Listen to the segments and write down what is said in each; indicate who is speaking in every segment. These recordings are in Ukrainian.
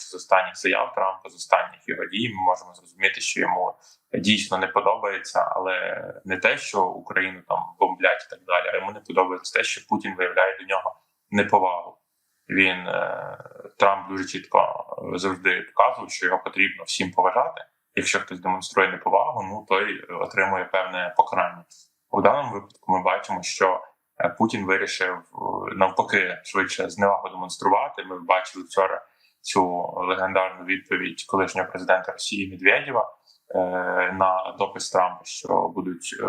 Speaker 1: виходячи з останніх заяв Трампа, з останніх його дій, ми можемо зрозуміти, що йому дійсно не подобається, але не те, що Україну там бомблять і так далі, а йому не подобається те, що Путін виявляє до нього неповагу. Він е, Трамп дуже чітко завжди показував, що його потрібно всім поважати. Якщо хтось демонструє неповагу, ну той отримує певне покарання. У даному випадку ми бачимо, що е, Путін вирішив е, навпаки швидше зневагу демонструвати. Ми бачили вчора цю легендарну відповідь колишнього президента Росії Медведєва е, на допис Трампа, що будуть е,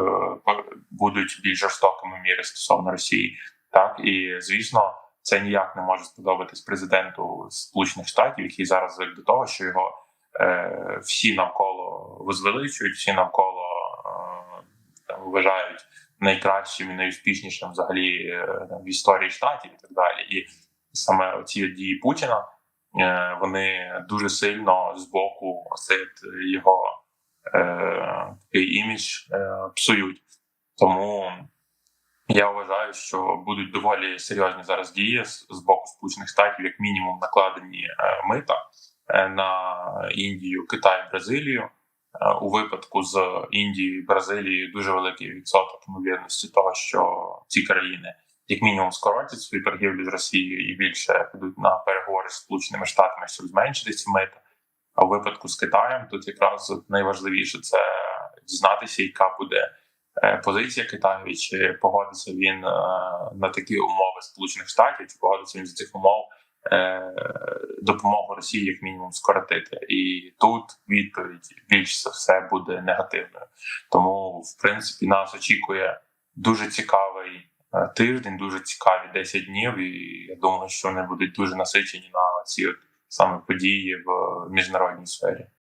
Speaker 1: будуть більш жорстокими міри стосовно Росії. Так і звісно, це ніяк не може сподобатись президенту Сполучених Штатів, який зараз до того, що його е, всі навколо возвеличують, всі навколо вважають найкращим і найуспішнішим взагалі в історії штатів і так далі. І саме ці дії Путіна вони дуже сильно з боку його е, такий імідж е, псують. Тому я вважаю, що будуть доволі серйозні зараз дії з, боку Сполучених Штатів, як мінімум, накладені е, мита е, на Індію, Китай, Бразилію. Е, У випадку з Індією і Бразилією дуже великий відсоток ймовірності того, що ці країни як мінімум скоротять свою торгівлю з Росією і більше підуть на переговори з Сполученими Штатами, щоб зменшити ці мита. А в випадку з Китаєм тут якраз найважливіше це дізнатися, яка буде е, позиція Китаю, чи погодиться він е, на такі умови Сполучених Штатів, чи погодиться він з цих умов е, допомогу Росії як мінімум скоротити. І тут відповідь більш за все буде негативною. Тому, в принципі, нас очікує дуже цікавий тиждень, дуже цікаві 10 днів, і я думаю, що вони будуть дуже насичені на ці от саме події в міжнародній сфері.